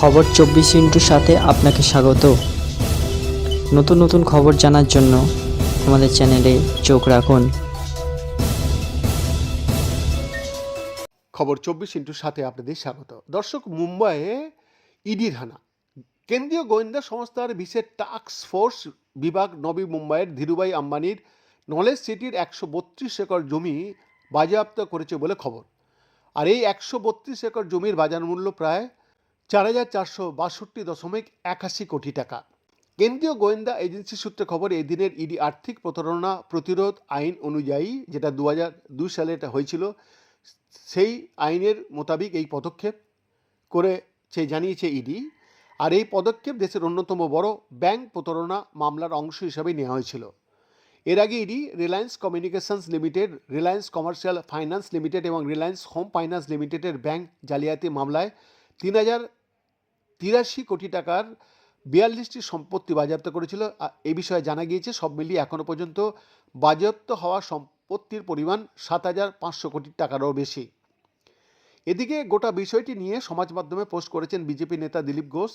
খবর চব্বিশ ইন্টুর সাথে আপনাকে স্বাগত। নতুন নতুন খবর জানার জন্য আমাদের চ্যানেলে চোখ রাখুন। খবর চব্বিশ ইন্টুর সাথে আপনাদের স্বাগত। দর্শক, মুম্বাইয়ে ইডির হানা কেন্দ্রীয় গোয়েন্দা সংস্থার বিশেষ টাস্ক ফোর্স বিভাগ নবী মুম্বাইয়ের ধীরুভাই আম্বানির নলেজ সিটির একশো বত্রিশ একর জমি বাজেয়াপ্ত করেছে বলে খবর। আর এই একশো বত্রিশ একর জমির বাজার মূল্য প্রায় চার হাজার চারশো বাষট্টি দশমিক একাশি কোটি টাকা। কেন্দ্রীয় গোয়েন্দা এজেন্সি সূত্রে খবর এই দিনের ইডি আর্থিক প্রতারণা প্রতিরোধ আইন অনুযায়ী যেটা দু হাজার দুই সালে এটা হয়েছিল, সেই আইনের মোতাবিক এই পদক্ষেপ করে সে জানিয়েছে ইডি। আর এই পদক্ষেপ দেশের অন্যতম বড় ব্যাংক প্রতারণা মামলার অংশ হিসাবে নেওয়া হয়েছিল। এর আগে ED Reliance Communications Limited, Reliance Commercial Finance Limited এবং রিলায়েন্স হোম ফাইন্যান্স লিমিটেডের ব্যাংক জালিয়াতি মামলায় তিন হাজার তিরাশি কোটি টাকার বিয়াল্লিশটি সম্পত্তি বাজেয়াপ্ত করেছিল। এ বিষয়ে জানা গিয়েছে, সব মিলিয়ে এখনও পর্যন্ত বাজেয়াপ্ত হওয়া সম্পত্তির পরিমাণ সাত হাজার পাঁচশো কোটি টাকারও বেশি। এদিকে গোটা বিষয়টি নিয়ে সমাজ মাধ্যমে পোস্ট করেছেন বিজেপি নেতা দিলীপ ঘোষ।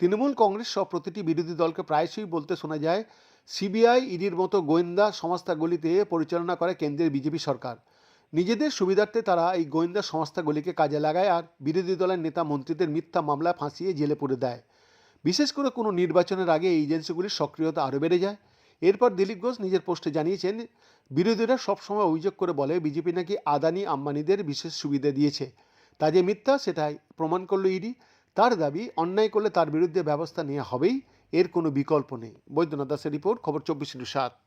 তৃণমূল কংগ্রেস সহ প্রতিটি বিরোধী দলকে প্রায়শই বলতে শোনা যায়, সিবিআই, ইডির মতো গোয়েন্দা সংস্থাগুলিতে পরিচালনা করে কেন্দ্রের বিজেপি সরকার। নিজেদের সুবিধার্থে তারা এই গোয়েন্দা সংস্থাগুলিকে কাজে লাগায় আর বিরোধী দলের নেতা মন্ত্রীদের মিথ্যা মামলা ফাঁসিয়ে জেলে পুরে দেয়। বিশেষ করে কোনো নির্বাচনের আগে এই এজেন্সিগুলির সক্রিয়তা আরও বেড়ে যায়। এরপর দিলীপ ঘোষ নিজের পোস্টে জানিয়েছেন, বিরোধীরা সবসময় অভিযোগ করে বলে, বিজেপি নাকি আদানি আম্বানিদের বিশেষ সুবিধা দিয়েছে। তা যে মিথ্যা, সেটাই প্রমাণ করল ইডি। তার দাবি, অন্যায় করলে তার বিরুদ্ধে ব্যবস্থা নেওয়া হবেই, এর কোনো বিকল্প নেই। বৈদ্যনাথ দাসের রিপোর্ট, খবর চব্বিশ সাত।